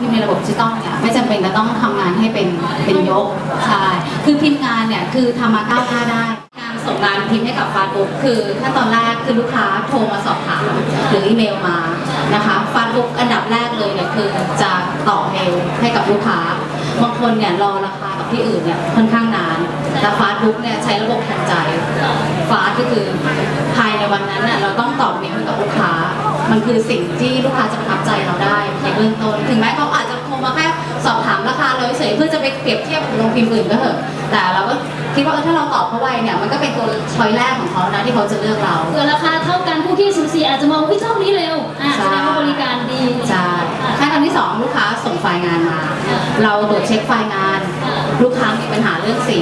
พิมพ์ในระบบดิจิตอลเนี่ยไม่จำเป็นจะต้องทำงานให้เป็นเป็นยกใช่คือพิมพ์งานเนี่ยคือทำมาก้าวหน้าได้ การส่งงานพิมพ์ให้กับฟาสบุ๊กคือขั้นตอนแรกคือลูกค้าโทรมาสอบถามหรืออีเมลมานะคะฟาสบุ๊กอันดับแรกเลยเนี่ยคือจะตอบเมลให้กับลูกค้าบางคนเนี่ยรอราคากับที่อื่นเนี่ยค่อนข้างนานแต่ฟาสบุ๊กเนี่ยใช้ระบบทันใจฟาสก็คือภายในวันนั้น มันคือสิ่งที่ลูกค้าจะประทับใจเราได้ในเบื้องต้น ถึงแม้เขาอาจจะโทรมาแค่สอบถามราคาเราเฉยๆเพื่อจะไปเปรียบเทียบกับโรงพิมพ์อื่นก็เถอะ แต่เราก็คิดว่าเออถ้าเราตอบเขาไวเนี่ยมันก็เป็นตัวช้อยแรกของเขานะที่เขาจะเลือกเรา เกิดราคาเท่ากันผู้ที่สูสีอาจจะมองว่าเจ้านี้เร็วอะใช่แสดงว่าบริการดีใช่ขั้นตอนที่สองลูกค้าส่งไฟล์งานมา เราตรวจเช็คไฟล์งาน ลูกค้ามีปัญหาเรื่องสี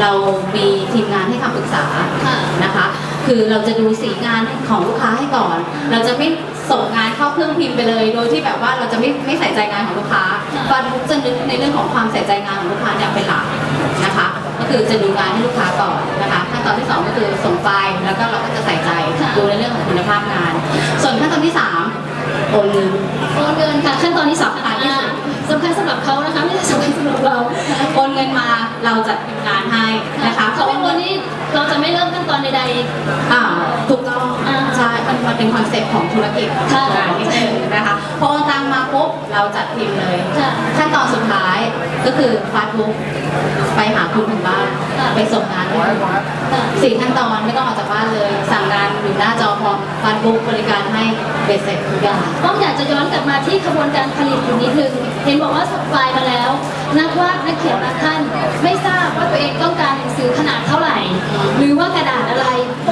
เรามีทีมงานให้คำปรึกษาค่ะนะคะ คือเราจะดูสีงานของลูกค้าให้ก่อน เราจะไม่ส่งงานเข้าเครื่องพิมพ์ไปเลย โดยที่แบบว่าเราจะไม่ไม่ใส่ใจงานของลูกค้าฟันทุกจะนึกในเรื่องของความใส่ใจงานของลูกค้าเนี่ยเป็นหลักนะคะ ก็คือจะดูงานให้ลูกค้าก่อนนะคะขั้นตอนที่สองก็คือส่งไฟล์แล้วก็เราก็จะใส่ใจดูในเรื่องของคุณภาพงาน ส่วนขั้นตอนที่สามโอนเงินโอนเงินค่ะขั้นตอนที่สำคัญที่สุดสำคัญสำหรับเขานะคะไม่ใช่สำคัญสำหรับเราโอนเงินมาเราจัดทีมงานให้นะคะ เขาเป็นคนที่เราจะไม่เริ่มขั้นตอนใดอ่าถูกต้องอ่าใช่มันมันเป็นคอนเซ็ปต์ของธุรกิจค่ะนิดนึงนะคะพอโอนตังมาปุ๊บเราจัดทีมเลยค่ะขั้นตอนสุดท้ายก็คือฟาสบุ๊กไปหาคุณถึงบ้านค่ะไปส่งงานให้คุณๆค่ะสี่ขั้นตอนไม่ต้องออกจากบ้านเลย สั่งงานอยู่หน้าจอพร้อมฟาสบุ๊กบริการให้เบสเสร็จทุกอย่างต้องอยากจะย้อนกลับมาที่กระบวนการผลิตอยู่นิดนึงเห็นบอกว่าส่งไฟล์มาแล้ว นักวาดนักเขียนบางท่าน ไม่ทราบว่าตัวเองต้องการหนังสือขนาดเท่าไหร่ หรือว่ากระดาษอะไรป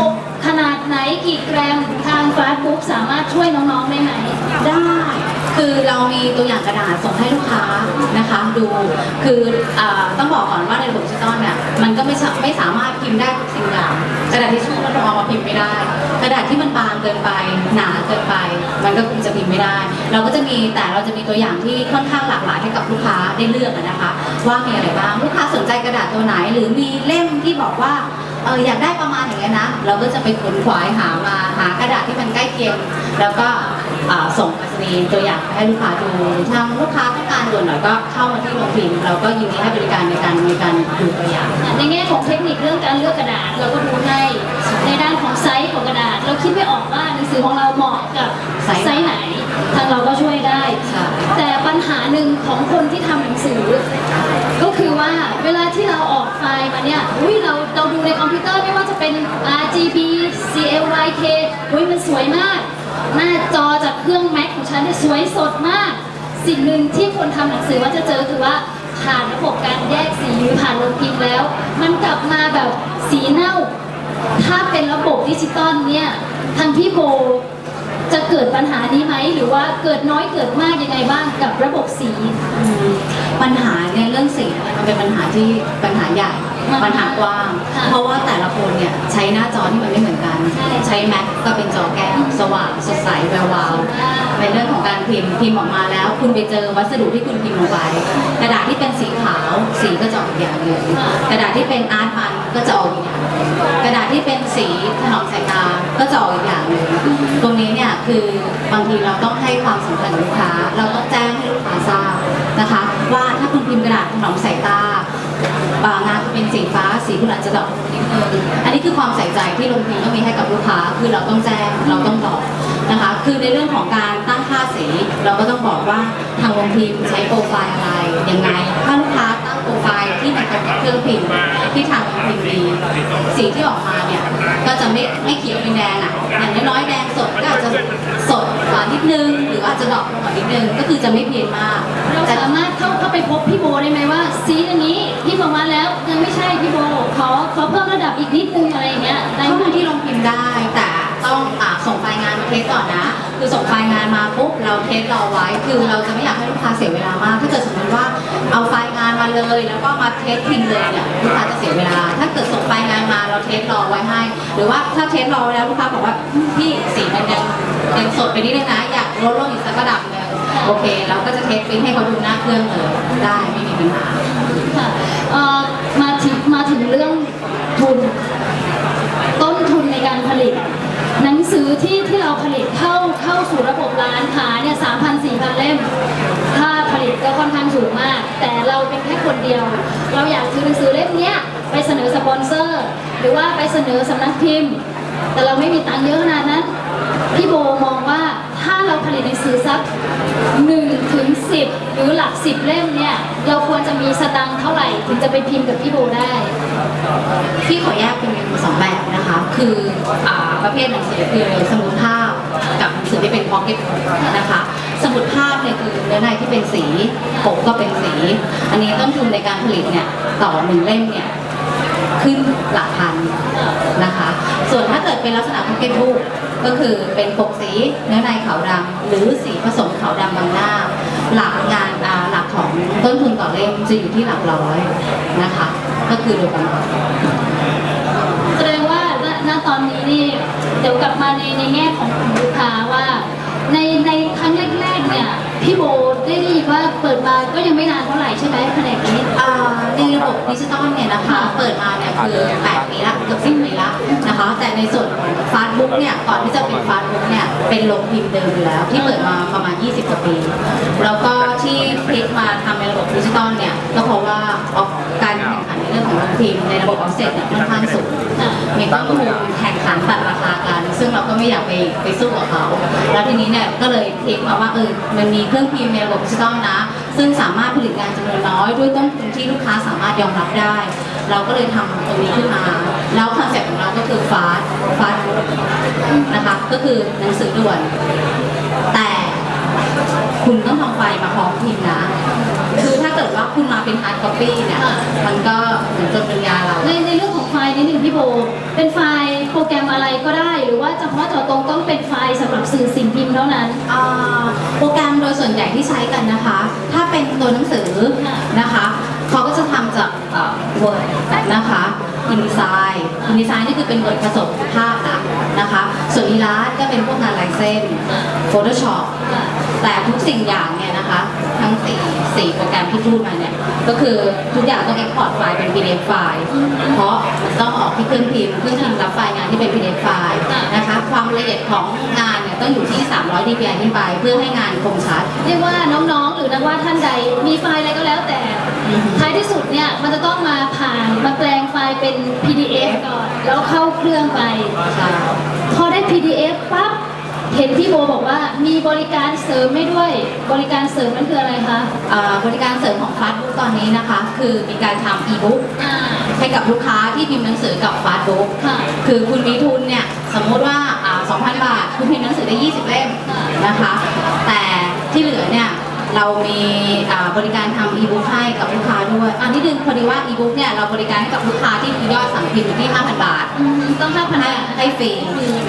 ไหนกี่แกรมทางฟาสบุ๊กสามารถช่วยน้องๆได้ไหม ได้ คือเรามีตัวอย่างกระดาษส่งให้ลูกค้านะคะ ดูคืออต้องบอกก่อนว่าในระบบดิจิตอลเนี่ยมันก็ไม่สาไม่สามารถพิมพ์ได้ทุกสิ่งอย่างกระดาษทิชชู่เราเอามาพิมพ์ไม่ได้ กระดาษที่มันบางเกินไปหนาเกินไป มันก็คงจะพิมพ์ไม่ได้ เราก็จะมีแต่เราจะมีตัวอย่างที่ค่อนข้างหลากหลายให้กับลูกค้าได้เลือกนะคะ ว่ามีอะไรบ้างลูกค้าสนใจกระดาษตัวไหน หรือมีเล่มที่บอกว่า เอออยากได้ประมาณอย่างเงี้ยนะ เราก็จะไปขนขวายหามาหากระดาษที่มันใกล้เคียง แล้วก็ส่งไปรษณีย์ตัวอย่างให้ลูกค้าดูทางลูกค้าต้องการด่วนหน่อยก็เข้ามาที่โรงพิมพ์เราก็ยินดีให้บริการในการในการดูตัวอย่าง ในแง่ของเทคนิคเรื่องการเลือกกระดาษเราก็ดูให้ในด้าน ไซส์ของกระดาษ เราคิดไม่ออกว่าหนังสือของเราเหมาะกับไซส์ไซส์ไหน ทางเราก็ช่วยได้ใช่แต่ปัญหาหนึ่งของคนที่ทำหนังสือ ก็คือว่าเวลาที่เราออกไฟล์มาเนี่ยอุ้ยเราเราดูในคอมพิวเตอร์ไม่ว่าจะเป็น RGB CLYK อุ้ยมันสวยมาก หน้าจอจากเครื่อง Mac ของฉันเนี่ยสวยสดมาก สิ่งหนึ่งที่คนทำหนังสือว่าจะเจอคือว่าผ่านระบบการแยกสีหรือผ่านโรงพิมพ์แล้ว มันกลับมาแบบสีเน่า ถ้าเป็นระบบดิจิตอลเนี่ยทางพี่โบจะเกิดปัญหานี้ไหม หรือว่าเกิดน้อยเกิดมากยังไงบ้างกับระบบสี ปัญหาเนี่ยเรื่องสี มันเป็นปัญหาที่ปัญหาใหญ่ค่ะปัญหากว้างค่ะเพราะว่าแต่ละคนเนี่ยใช้หน้าจอที่มันไม่เหมือนกัน ใช่ใช้แม็กก็เป็นจอแก้วสว่างสดใสแวววาวอ่าในเรื่องของการพิมพ์พิมพ์ออกมาแล้ว คุณไปเจอวัสดุที่คุณพิมพ์ลงไปกระดาษที่เป็นสีขาวสีก็จะออกอีกอย่างหนึ่งค่ะกระดาษที่เป็นอาร์ตมันก็จะออกอีกอย่างหนึ่งกระดาษที่เป็นสีถนอมสายตาก็จะออกอีกอย่างหนึ่งตรงนี้เนี่ยคือบางทีเราต้องให้ความสำคัญกับลูกค้า เราต้องแจ้งให้ลูกค้าทราบนะคะว่าถ้าคุณ พิมพ์กระดาษถนอมสายตาบางงานเป็นสีฟ้าสีคุณอาจจะดอกนิดนึงอันนี้คือความใส่ใจที่โรงพิมพ์ต้องมีให้กับลูกค้า คือเราต้องแจ้งเราต้องบอกนะคะ คือในเรื่องของการตั้งค่าสีเราก็ต้องบอกว่าทางโรงพิมพ์ใช้โปรไฟล์อะไรยังไงถ้าลูกค้าตั้งโปรไฟล์ที่มันตรงกับเครื่องพิมพ์ที่ทางโรงพิมพ์ดีสีที่ออกมาเนี่ยก็จะไม่ไม่เขียวเป็นแดงอะอย่างน้อยๆแดงสดก็อาจจะ นิดนึง หรืออาจจะดอกลงกว่านิดนึง ก็คือจะไม่เพียนมาก เราแต่สามารถเข้าเข้าไปพบพี่โบได้ไหมว่าซีอันนี้พี่บอกมาแล้วยังไม่ใช่พี่โบขอขอเพิ่มระดับอีกนิดนึงอะไรอย่างเงี้ยได้ข้าไหมมาที่ลงพิมพ์ได้แต่ต้องอส่งไฟล์งานมาเทสก่อนนะ คือส่งไฟล์งานมาปุ๊บเราเทสรอไว้ คือเราจะไม่อยากให้ลูกค้าเสียเวลามากถ้าเอาไฟล์งานมา เลยแล้วก็มาเทสพิมพ์เลยเนี่ยลูกค้าจะเสียเวลา ถ้าเกิดส่งไฟล์งานมาเราเทสรอไว้ให้ หรือว่าถ้าเทสรอไว้แล้วลูกค้าบอกว่าพี่สีมันยังยังสดไปนิดนึงนะอยากลดลงอีกสักระดับหนึงโอเค เราก็จะเทสปริ้นให้เขาดูหน้าเครื่องเลยได้ไม่มีปัญหาค่ะเอ่อมาถึงมาถึงเรื่องทุน ต้นทุนในการผลิต หนังสือที่ที่เราผลิตเข้าเข้าสู่ระบบร้านค้าเนี่ยสามพันสี่พันเล่ม อนข้างสูงมาก แต่เราเป็นแค่คนเดียว เราอยากซื้อหนังสือเล่มนี้ไปเสนอสปอนเซอร์ หรือว่าไปเสนอสำนักพิมพ์ แต่เราไม่มีตังค์เยอะขนาดนั้นพี่โบมองว่าถ้าเราผลิตหนังสือสัก1ถึง10 หรือหลัก 10 เล่มเนี่ยเราควรจะมีสตังค์เท่าไหร่ ถึงจะไปพิมพ์กับพี่โบได้ ที่ขอแยกเป็นสองแบบนะคะ คืออประเภทหนังสือคือสมุดภาพ กับหนังสือที่เป็นพ็อกเก็ตนะคะ สมุดภาพเนี่ยคือเนื้อในที่เป็นสีปกก็เป็นสี อันนี้ต้นทุนในการผลิตเนี่ยต่อหนึ่งเล่มเนี่ยขึ้นหลักพันนะคะ ส่วนถ้าเกิดเป็นลักษณะพ็อกเก็ตบุ๊กก็คือเป็นปกสีเนื้อในขาวดำหรือสีผสมขาวดำบางหน้า หลักงานหลักของต้นทุนต่อเล่มจะอยู่ที่หลักร้อยนะคะ ก็คือโดยประมาณแสดงว่าณตอนนี้นี่ เดี๋ยวกลับมาในในแง่ของกลุ่มลูกค้าว่า ในในครั้งแรกๆเนี่ยพี่โบได้ยินว่าเปิดมาก็ยังไม่นานเท่าไหร่ใช่ไหมแผนกนี้ อ่าในระบบดิจิตอลเนี่ยนะคะ เปิดมาเนี่ยคือ 8 ปีละเกือบ10ปีละนะคะ แต่ในส่วนของ กเนี่ยก่อนที่จะเป็นฟาสบุ๊กเนี่ยเป็นโรงพิมพ์เดิมอยู่แล้ว ที่เปิดมาประมาณ 20กว่าปี แล้วก็ที่พลิกมาทำในระบบดิจิตอลเนี่ยก็เพราะว่าออกการแข่งขันในเรื่องของโรงพิมพ์ในระบบออฟเซ็ตเนี่ยค่อนข้างสูงมีต้นทุนแข่งขันตัดราคากัน ซึ่งเราก็ไม่อยากไปไปสู้กับเขา แล้วทีนี้เนี่ยก็เลยพลิกมาว่าเออมันมีเครื่องพิมพ์ในระบบดิจิตอลนะ ซึ่งสามารถผลิตงานจำนวนน้อยด้วยต้นทุนที่ลูกค้าสามารถยอมรับได้ เราก็เลยทำตรงนี้ขึ้นมา แล้วคอนเซ็ปต์ของเราก็คือฟาสฟาสนะคะก็คือหนังสือด่วน แต่คุณต้องทำไฟล์มาพร้อมพิมพ์นะ คือถ้าเกิดว่าคุณมาเป็นฮาร์ดคอปปี้เนี่ยมันก็เหมือนจนปัญญาเรา ในในเรื่องของไฟล์นิดหนึ่งพี่โบ เป็นไฟล์โปรแกรมอะไรก็ได้ หรือว่าเฉพาะเจาะตรงต้องเป็นไฟล์สำหรับสื่อสิ่งพิมพ์เท่านั้น อ่าโปรแกรมโดย ส่วนใหญ่ที่ใช้กันนะคะ ถ้าเป็นตัวหนังสือนะคะ เขาก็จะทำจาก เอ่อ Word นะคะอินดีไซน์อินดีไซน์นี่คือเป็น Word ผสมภาพนะนะคะ ส่วนอีลาสก็เป็นพวกงานลายเส้น Photoshop แต่ทุกสิ่งอย่างเนี่ยนะคะ ทั้งสี่สี่โปรแกรมที่พูดมาเนี่ย ก็คือทุกอย่างต้อง export ไฟล์เป็น PDF ไฟล์ เพราะต้องออกที่เครื่องพิมพ์เครื่องพิมพ์รับไฟล์งานที่เป็น PDF ไฟล์นะคะ ความละเอียดของงานเนี่ยต้องอยู่ที่ 300 dpi ขึ้นไป เพื่อให้งานคมชัด เรียกว่าน้องๆ หรือนักวาดท่านใดมีไฟล์อะไรก็แล้วแต่ ท้ายที่สุดเนี่ยมันจะต้องมาผ่านมาแปลงไฟล์เป็น PDF ก่อนแล้วเข้าเครื่องไปใช่พอได้ PDF ปั๊บเห็นพี่โบบอกว่ามีบริการเสริมไม่ด้วย บริการเสริมนั่นคืออะไรคะอ่าบริการเสริมของฟาสบุ๊กตอนนี้นะคะ คือมีการทำอีบุ๊กอ่าให้กับลูกค้าที่พิมพ์หนังสือกับฟาสบุ๊กค่ะคือคุณมีทุนเนี่ยสมมติว่าอ่า 2,000 บาท คุณพิมพ์หนังสือได้ 20 เล่มนะคะ แต่ที่เหลือเนี่ย เรามีอ่าบริการทำอีบุ๊กให้กับลูกค้าด้วยอันนี้ดึงพอดีว่าอีบุ๊กเนี่ยเราบริการให้กับลูกค้าที่มียอดสั่งพิมพ์อยู่ที่ 5,000 บาทอืมต้องห้าพันให้ให้ฟรี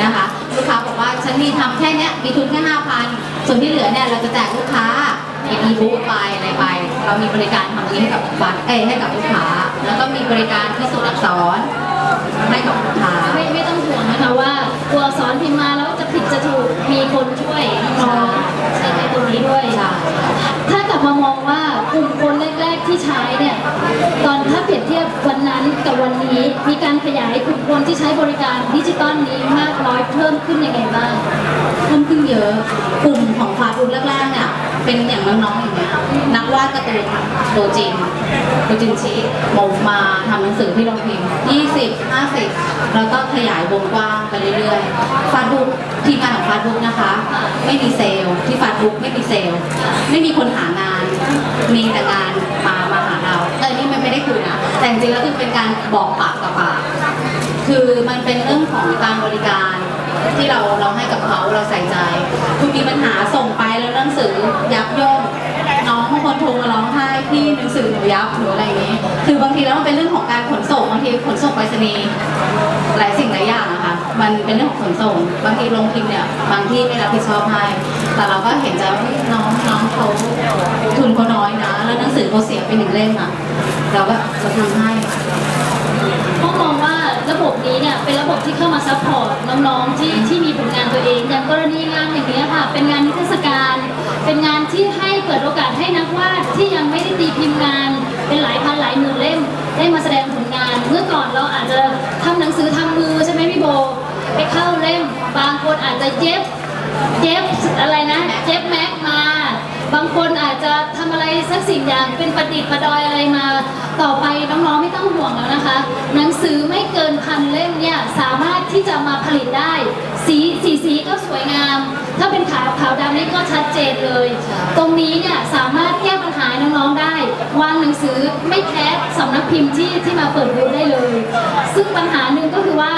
นะคะ ลูกค้าบอกว่าฉันมีทำแค่เนี้ยมีทุนแค่ห้าพันส่วนที่เหลือเนี่ยเราจะแจกลูกค้าเป็นอีบุ๊กไปอะไรไป เรามีบริการทำนี้ให้กับบัตรเอ้ยให้กับลูกค้า แล้วก็มีบริการพิสูจน์อักษรให้กับลูกค้าไม่ไม่ต้องห่วงนะคะว่าตัวอักษรพิมพ์มาแล้วจะผิดจะถูกมีคนช่วยน้องๆใช้ใน ตรงนี้ด้วยถ้ากลับมามองว่ากลุ่มคนแรก ที่ใช้เนี่ยตอนถ้าเปรียบเทียบวันนั้นกับวันนี้ มีการขยายกลุ่มคนที่ใช้บริการดิจิตอลนี้มากน้อยเพิ่มขึ้นยังไงบ้างเพิ่มขึ้นเยอะกลุ่มของฟาสต์ฟู้ดแรกๆเนี่ยเป็นอย่างน้องๆอย่างเงี้ยนักวาดการ์ตูนตัวจริงตัวจริงชี้มงมาทำหนังสือที่โรงพิมพ์20 50 แล้วก็ขยายวงกว้างไปเรื่อยๆฟาสต์บุ๊กทีมงานของฟาสต์บุ๊กนะคะ ไม่มีเซลล์ที่ฟาสต์บุ๊กไม่มีเซลล์ไม่มีคนหางาน จริงๆแล้วคือเป็นการบอกปากต่อปากคือมันเป็นเรื่องของการบริการที่เราเราให้กับเขาเราใส่ใจ คุณมีปัญหาส่งไปแล้วหนังสือยับย่นน้องบางคนโทรมาร้องไห้พี่หนังสือหนูยับหนูอะไรอย่างนี้ คือบางทีแล้วมันเป็นเรื่องของการขนส่งบางทีขนส่งไปรษณีย์หลายสิ่งหลายอย่างนะคะ มันเป็นเรื่องของขนส่ง บางทีลงพิมพ์เนี่ยบางที่ไม่รับผิดชอบให้แต่เราก็เห็นใจว่าน้องน้องเขาทุนเขาน้อยนะ แล้วหนังสือเขาเสียไปหนึ่งเล่มอะเราก็จะทำให้พราะมองว่าระบบนี้เนี่ยเป็นระบบที่เข้ามาซัพพอร์ตน้องๆที่ที่มีผลงานตัวเอง อย่างกรณีงานอย่างนี้ค่ะ เป็นงานนิทรรศการ เป็นงานที่ให้เปิดโอกาสให้นักวาดที่ยังไม่ได้ตีพิมพ์งาน เป็นหลายพันหลายหมื่นเล่มได้มาแสดง จจะเย็บเย็บอะไรนะเย็บแม็กมา บางคนอาจจะทำอะไรสักสิ่งอย่างเป็นประดิษฐ์ประดอยอะไรมา ต่อไปน้องๆไม่ต้องห่วงแล้วนะคะ หนังสือไม่เกินพันเล่มเนี่ยสามารถที่จะมาผลิตได้ สีสีสีก็สวยงาม ถ้าเป็นขาวขาวดำนี่ก็ชัดเจนเลย ตรงนี้เนี่ยสามารถแก้ปัญหาน้องๆได้ วางหนังสือไม่แพ้สำนักพิมพ์ที่ที่มาเปิดบูธได้เลย ซึ่งปัญหาหนึ่งก็คือว่า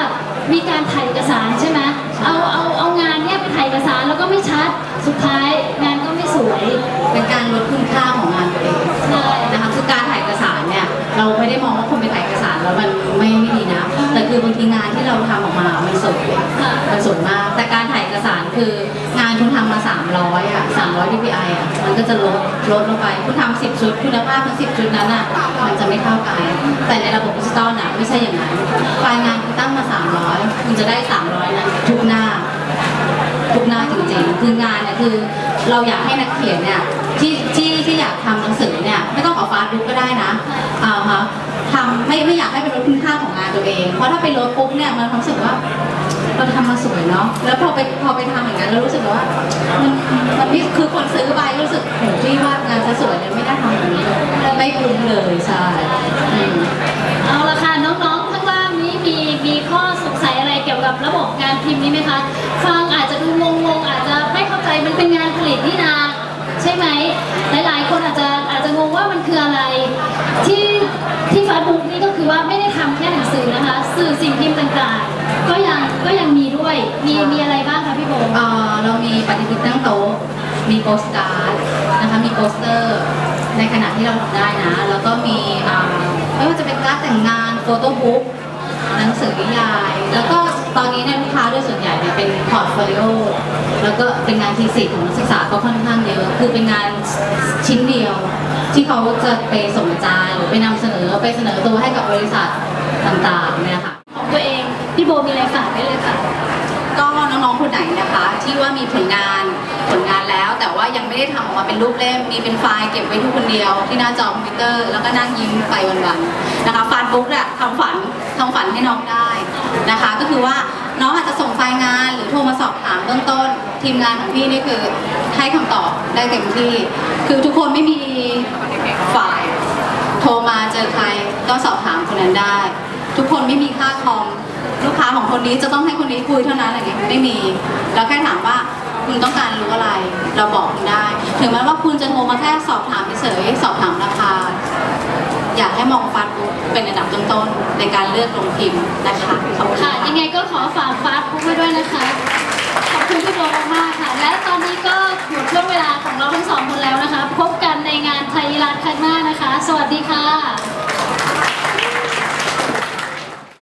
มีการถ่ายเอกสารใช่ไหม เอาเอาเอางานเนี่ยไปถ่ายเอกสารแล้วก็ไม่ชัด สุดท้ายงานก็ไม่สวย เป็นการลดคุณค่าของงานตัวเองใช่นะคะคือการถ่ายเอกสารเนี่ยเราไม่ได้มองว่าคนไปถ่ายเอกสารแล้วมันไม่ไม่ดีนะ แต่คือบางทีงานที่เราทำออกมา มันสวยค่ะมันสวยมาก แต่การถ่ายเอกสารคืองานคุณทำมา 300อะ300 DPI อะมันก็จะลดลดลงไป คุณทำ10 ชุด คุณภาพทั้ง10 ชุดนั้นอะมันจะไม่เท่ากัน แต่ในระบบดิจิตอลน่ะไม่ใช่อย่างนั้นไฟล์งานคุณตั้งมา 300 คุณจะได้ 300นั้นทุกหน้า ทุกหน้าจริงๆ คืองานเนี่ยคือเราอยากให้นักเขียนเนี่ยที่ที่ที่อยากทำหนังสือเนี่ยไม่ต้องเอาฟาสต์บุ๊กก็ได้นะอ่าฮะทำไม่ไม่อยากให้เป็นลดคุณค่าของงานตัวเอง เพราะถ้าไปลดปุ๊บเนี่ยมันรู้สึกว่า เราทำมาสวยเนาะ แล้วพอไปพอไปทำอย่างนั้นเรารู้สึกว่ามันมันไม่คือคนซื้อไปรู้สึกโหพี่ว่างานซะสวยเลยไม่ได้ทำแบบนี้เลยไม่คุ้มเลยใช่อืมเอาละค่ะน้องๆข้างล่างนี้มีมีข้อสงสัยอะไรเกี่ยวกับระบบการพิมพ์นี้ไหมคะฟังอาจจะดูงงๆอาจจะไม่เข้าใจมันเป็นงานผลิตนี่นาใช่ไหมหลายๆ คนอาจจะอาจจะงงว่ามันคืออะไร ที่ที่ฟาบุ๊กนี่ก็คือว่าไม่ได้ทำแค่หนังสือนะคะ สื่อสิ่งพิมพ์ต่างๆ ก็ยัง ก็ยังมีด้วย มีมีอะไรบ้างคะพี่โบเอ่อเรามีปฏิทินตั้งโต๊ะ มีโปสการ์ดนะคะมีโปสเตอร์ในขณะที่เราทำได้นะ แล้วก็มีอ่าไม่ว่าจะเป็นการ์ดแต่งงานโฟโต้บุ๊กหนังสือนิยาย แล้วก็ตอนนี้เนี่ยลูกค้าด้วยส่วนใหญ่เนี่ยเป็นพอร์ตโฟลิโอแล้วก็เป็นงานทีสิทธิ์ของนักศึกษาก็ค่อนข้างเยอะคือเป็นงานชิ้นเดียว ที่เขาจะไปส่งอาจารย์หรือไปนำเสนอไปเสนอตัวให้กับบริษัทต่างๆเนี่ยค่ะของตัวเอง พี่โบมีอะไรฝากได้เลยค่ะ ก็น้องๆคนไหนนะคะ ที่ว่ามีผลงานผลงานแล้ว แต่ว่ายังไม่ได้ทำออกมาเป็นรูปเล่มมีเป็นไฟล์เก็บไว้ที่คนเดียว ที่หน้าจอคอมพิวเตอร์แล้วก็นั่งยิ้มไปวันๆนะคะฟาดบุ๊กอะทำฝันทำฝันให้น้องได้นะคะ ก็คือว่าน้องอาจจะส่งไฟล์งานหรือโทรมาสอบถามเบื้องต้น ทีมงานของพี่นี่คือให้คำตอบได้เต็มที่ คือทุกคนไม่มีฝ่ายโทรมาเจอใครก็สอบถามคนนั้นได้ ทุกคนไม่มีค่าคอม ลูกค้าของคนนี้จะต้องให้คนนี้คุยเท่านั้นอะไรเงี้ยไม่มีเราแค่ถามว่าคุณต้องการรู้อะไร เราบอกคุณได้ ถึงแม้ว่าคุณจะโทรมาแค่สอบถามเฉยสอบถามราคา อยากให้มองฟันบุ๊กเป็นอันดับต้นๆในการเลือกลงพิมพ์นะคะขอบคุณค่ะ ยังไงก็ขอฝากฟาสต์บุ๊กไว้ด้วยนะคะ ขอบคุณพี่โบมากๆค่ะ และตอนนี้ก็หมดช่วงเวลาของเราทั้งสองคนแล้วนะคะ พบกันในงานไทยรัฐครั้งหน้านะคะ สวัสดีค่ะ